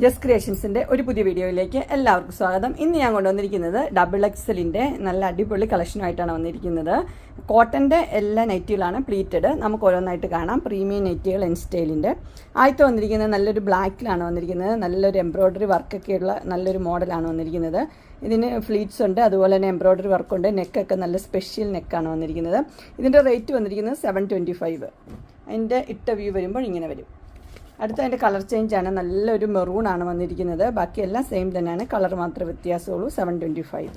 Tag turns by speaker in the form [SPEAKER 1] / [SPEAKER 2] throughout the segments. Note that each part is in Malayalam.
[SPEAKER 1] ജസ് ക്രിയേഷൻസിന്റെ ഒരു പുതിയ വീഡിയോയിലേക്ക് എല്ലാവർക്കും സ്വാഗതം. ഇന്ന് ഞാൻ കൊണ്ടുവന്നിരിക്കുന്നത് ഡബിൾ എക്സലിന്റെ നല്ല അടിപൊളി കളക്ഷനുമായിട്ടാണ് വന്നിരിക്കുന്നത്. കോട്ടന്റെ എല്ലാ നെറ്റുകളാണ് പ്ലീറ്റഡ് നമുക്ക് ഓരോന്നായിട്ട് കാണാം. പ്രീമിയം നെറ്റുകൾ എൻ സ്റ്റൈലിന്റെ ആദ്യത്തെ വന്നിരിക്കുന്നത് നല്ലൊരു ബ്ലാക്കിലാണ് വന്നിരിക്കുന്നത്. നല്ലൊരു എംബ്രോയ്ഡറി വർക്കൊക്കെയുള്ള നല്ലൊരു മോഡലാണ് വന്നിരിക്കുന്നത്. ഇതിന് ഫ്ലീറ്റ്സ് ഉണ്ട്. അതുപോലെ തന്നെ എംബ്രോയ്ഡറി വർക്കുണ്ട് നെക്കൊക്കെ നല്ല സ്പെഷ്യൽ നെക്കാണ് വന്നിരിക്കുന്നത്. ഇതിന്റെ റേറ്റ് വന്നിരിക്കുന്നത് സെവൻ ട്വന്റി ഫൈവ് ഇട്ട വ്യൂ വരുമ്പോൾ ഇങ്ങനെ വരും. അടുത്ത അതിന്റെ കളർ ചേഞ്ച് ആണ് നല്ലൊരു മെറൂൺ ആണ് വന്നിരിക്കുന്നത്. ബാക്കിയെല്ലാം സെയിം തന്നെയാണ്. കളർ മാത്രമേ വ്യത്യാസമുള്ളൂ. സെവൻ ട്വന്റി ഫൈവ്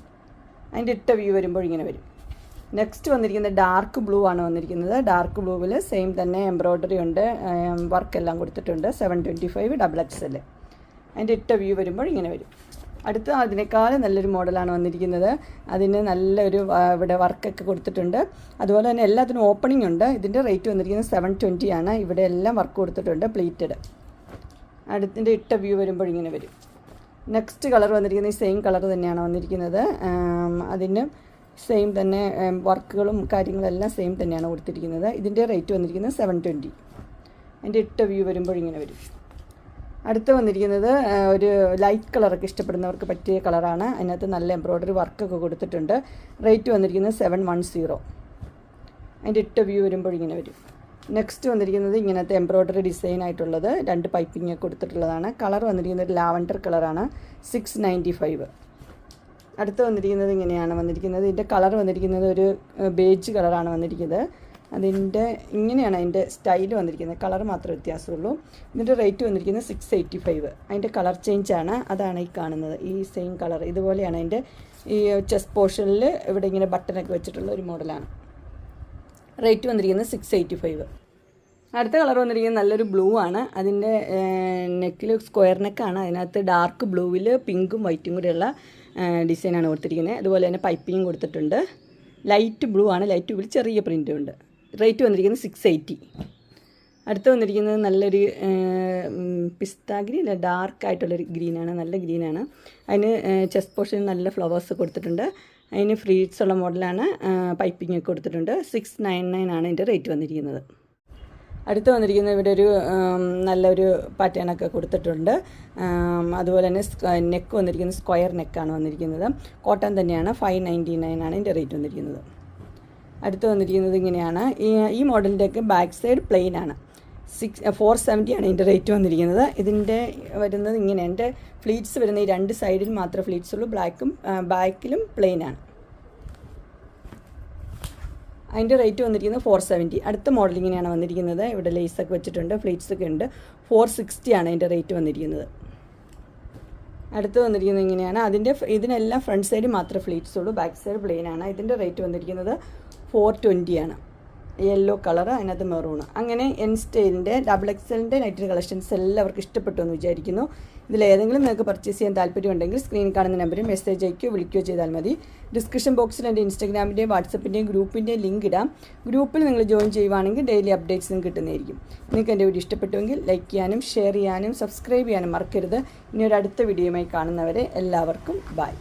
[SPEAKER 1] അതിന്റെ ഇട്ട വ്യൂ വരുമ്പോൾ ഇങ്ങനെ വരും. നെക്സ്റ്റ് വന്നിരിക്കുന്നത് ഡാർക്ക് ബ്ലൂ ആണ് വന്നിരിക്കുന്നത്. ഡാർക്ക് ബ്ലൂവിൽ സെയിം തന്നെ എംബ്രോയ്ഡറി ഉണ്ട്. വർക്കെല്ലാം കൊടുത്തിട്ടുണ്ട്. Seven twenty five double X L അതിന്റെ ഇട്ട വ്യൂ വരുമ്പോൾ ഇങ്ങനെ വരും. അടുത്ത അതിനേക്കാളും നല്ലൊരു മോഡലാണ് വന്നിരിക്കുന്നത്. അതിന് നല്ലൊരു ഇവിടെ വർക്കൊക്കെ കൊടുത്തിട്ടുണ്ട്. അതുപോലെ തന്നെ എല്ലാത്തിനും ഓപ്പണിംഗ് ഉണ്ട്. ഇതിന്റെ റേറ്റ് വന്നിരിക്കുന്നത് സെവൻ ട്വന്റി ആണ്. ഇവിടെ എല്ലാം വർക്ക് കൊടുത്തിട്ടുണ്ട് പ്ലീറ്റഡ് അടുത്തിന്റെ ഇട്ട വ്യൂ വരുമ്പോൾ ഇങ്ങനെ വരും. നെക്സ്റ്റ് കളർ വന്നിരിക്കുന്നത് ഈ സെയിം കളർ തന്നെയാണ് വന്നിരിക്കുന്നത്. അതിന് സെയിം തന്നെ വർക്കുകളും കാര്യങ്ങളെല്ലാം സെയിം തന്നെയാണ് കൊടുത്തിരിക്കുന്നത്. ഇതിന്റെ റേറ്റ് വന്നിരിക്കുന്നത് സെവൻ ട്വന്റി അതിന്റെ ഇട്ട വ്യൂ വരുമ്പോൾ ഇങ്ങനെ വരും. അടുത്ത് വന്നിരിക്കുന്നത് ഒരു ലൈറ്റ് കളറൊക്കെ ഇഷ്ടപ്പെടുന്നവർക്ക് പറ്റിയ കളറാണ് അതിനകത്ത് നല്ല എംബ്രോയ്ഡറി വർക്കൊക്കെ കൊടുത്തിട്ടുണ്ട്. റേറ്റ് വന്നിരിക്കുന്നത് സെവൻ വൺ സീറോ അതിന്റെ ഇട്ട വ്യൂ വരുമ്പോൾ ഇങ്ങനെ വരും. നെക്സ്റ്റ് വന്നിരിക്കുന്നത് ഇങ്ങനത്തെ എംബ്രോയ്ഡറി ഡിസൈൻ ആയിട്ടുള്ളത്. രണ്ട് പൈപ്പിംഗ് ഒക്കെ കൊടുത്തിട്ടുള്ളതാണ്. കളർ വന്നിരിക്കുന്നത് ലാവൻഡർ കളറാണ് സിക്സ് നയന്റി ഫൈവ് അടുത്ത് വന്നിരിക്കുന്നത് ഇങ്ങനെയാണ് വന്നിരിക്കുന്നത്. ഇതിന്റെ കളർ വന്നിരിക്കുന്നത് ഒരു ബേജ് കളറാണ് വന്നിരിക്കുന്നത്. അതിന്റെ ഇങ്ങനെയാണ് അതിന്റെ സ്റ്റൈൽ വന്നിരിക്കുന്നത്. കളർ മാത്രമേ വ്യത്യാസമുള്ളൂ. ഇതിന്റെ റേറ്റ് വന്നിരിക്കുന്നത് സിക്സ് എയ്റ്റി ഫൈവ് അതിന്റെ കളർ ചേഞ്ചാണ്. അതാണ് ഈ കാണുന്നത്. ഈ സെയിം കളർ. ഇതുപോലെയാണ് അതിന്റെ ഈ ചെസ്റ്റ് പോർഷനിൽ ഇവിടെ ഇങ്ങനെ ബട്ടനൊക്കെ വെച്ചിട്ടുള്ള ഒരു മോഡലാണ്. റേറ്റ് വന്നിരിക്കുന്നത് സിക്സ് എയ്റ്റി ഫൈവ് അടുത്ത കളർ വന്നിരിക്കുന്നത് നല്ലൊരു ബ്ലൂ ആണ്. അതിന്റെ നെക്കിൽ സ്ക്വയർ നെക്കാണ്. അതിനകത്ത് ഡാർക്ക് ബ്ലൂവിൽ പിങ്കും വൈറ്റും കൂടെയുള്ള ഡിസൈനാണ് കൊടുത്തിരിക്കുന്നത്. അതുപോലെ തന്നെ പൈപ്പിങ്ങും കൊടുത്തിട്ടുണ്ട്. ലൈറ്റ് ബ്ലൂ ആണ്. ലൈറ്റ് ബ്ലൂ ചെറിയ പ്രിന്റും ഉണ്ട്. റേറ്റ് വന്നിരിക്കുന്നത് സിക്സ് എയ്റ്റി അടുത്ത് വന്നിരിക്കുന്നത് നല്ലൊരു പിസ്ത ഗ്രീൻ അല്ല ഡാർക്ക് ആയിട്ടുള്ളൊരു ഗ്രീനാണ് നല്ല ഗ്രീനാണ് അതിന് ചെസ്റ്റ് പോർഷന് നല്ല ഫ്ലവേഴ്സ് കൊടുത്തിട്ടുണ്ട്. അതിന് ഫ്രീറ്റ്സ് ഉള്ള മോഡലാണ് പൈപ്പിംഗ് ഒക്കെ കൊടുത്തിട്ടുണ്ട്. സിക്സ് നയൻ നയൻ ആണ് ഇതിന്റെ റേറ്റ് വന്നിരിക്കുന്നത്. അടുത്ത് വന്നിരിക്കുന്നത് ഇവിടെ ഒരു നല്ലൊരു പാറ്റേണൊക്കെ കൊടുത്തിട്ടുണ്ട്. അതുപോലെ തന്നെ നെക്ക് വന്നിരിക്കുന്നത് സ്ക്വയർ നെക്കാണ് വന്നിരിക്കുന്നത്. കോട്ടൺ തന്നെയാണ് ഫൈവ് നയന്റി നയൻ ആണ് ഇതിന്റെ റേറ്റ് വന്നിരിക്കുന്നത്. അടുത്ത് വന്നിരിക്കുന്നത് ഇങ്ങനെയാണ്. ഈ മോഡലിന്റെയൊക്കെ ബാക്ക് സൈഡ് പ്ലെയിൻ ആണ്. സിക്സ് ഫോർ സെവന്റി ആണ് ഇതിന്റെ റേറ്റ് വന്നിരിക്കുന്നത്. ഇതിന്റെ വരുന്നത് ഇങ്ങനെ എന്റെ ഫ്ലീറ്റ്സ് വരുന്ന ഈ രണ്ട് സൈഡിൽ മാത്രമേ ഫ്ലീറ്റ്സ് ഉള്ളൂ. ബ്ലാക്കും ബാക്കിലും പ്ലെയിൻ ആണ്. അതിന്റെ റേറ്റ് വന്നിരിക്കുന്നത് ഫോർ സെവന്റി അടുത്ത മോഡൽ ഇങ്ങനെയാണ് വന്നിരിക്കുന്നത്. ഇവിടെ ലേസൊക്കെ വെച്ചിട്ടുണ്ട്. ഫ്ലീറ്റ്സൊക്കെ ഉണ്ട്. ഫോർ സിക്സ്റ്റി ആണ് അതിന്റെ റേറ്റ് വന്നിരിക്കുന്നത്. അടുത്ത് വന്നിരിക്കുന്നത് ഇങ്ങനെയാണ്. അതിന്റെ ഇതിനെല്ലാം ഫ്രണ്ട് സൈഡ് മാത്രമേ ഫ്ലീറ്റ്സ് ഉള്ളൂ. ബാക്ക് സൈഡ് പ്ലെയിൻ ആണ്. ഇതിന്റെ റേറ്റ് വന്നിരിക്കുന്നത് ഫോർ ട്വന്റി ആണ്. യെല്ലോ കളർ അതിനകത്ത് മെറൂണ് അങ്ങനെ എൻ സ്റ്റൈലിന്റെ ഡബിൾ എക്സലിന്റെ നൈറ്റ് കളക്ഷൻസ് എല്ലാവർക്കും ഇഷ്ടപ്പെട്ടു എന്ന് വിചാരിക്കുന്നു. ഇതിലേതെങ്കിലും നിങ്ങൾക്ക് പർച്ചേസ് ചെയ്യാൻ താല്പര്യമുണ്ടെങ്കിൽ സ്ക്രീൻ കാണുന്ന നമ്പറിൽ മെസ്സേജ് അയക്കുകയോ വിളിക്കുകയോ ചെയ്താൽ മതി. ഡിസ്ക്രിപ്ഷൻ ബോക്സിൽ എന്റെ ഇൻസ്റ്റാഗ്രാമിന്റെയും വാട്സപ്പിന്റെയും ഗ്രൂപ്പിന്റെയും ലിങ്ക് ഇടാം. ഗ്രൂപ്പിൽ നിങ്ങൾ ജോയിൻ ചെയ്യുവാണെങ്കിൽ ഡെയിലി അപ്ഡേറ്റ്സ് കിട്ടുന്നതായിരിക്കും. നിങ്ങൾക്ക് എന്റെ വീഡിയോ ഇഷ്ടപ്പെട്ടുവെങ്കിൽ ലൈക്ക് ചെയ്യാനും ഷെയർ ചെയ്യാനും സബ്സ്ക്രൈബ് ചെയ്യാനും മറക്കരുത്. ഇനി ഒരു അടുത്ത വീഡിയോയുമായി കാണുന്നവരെ എല്ലാവർക്കും ബൈ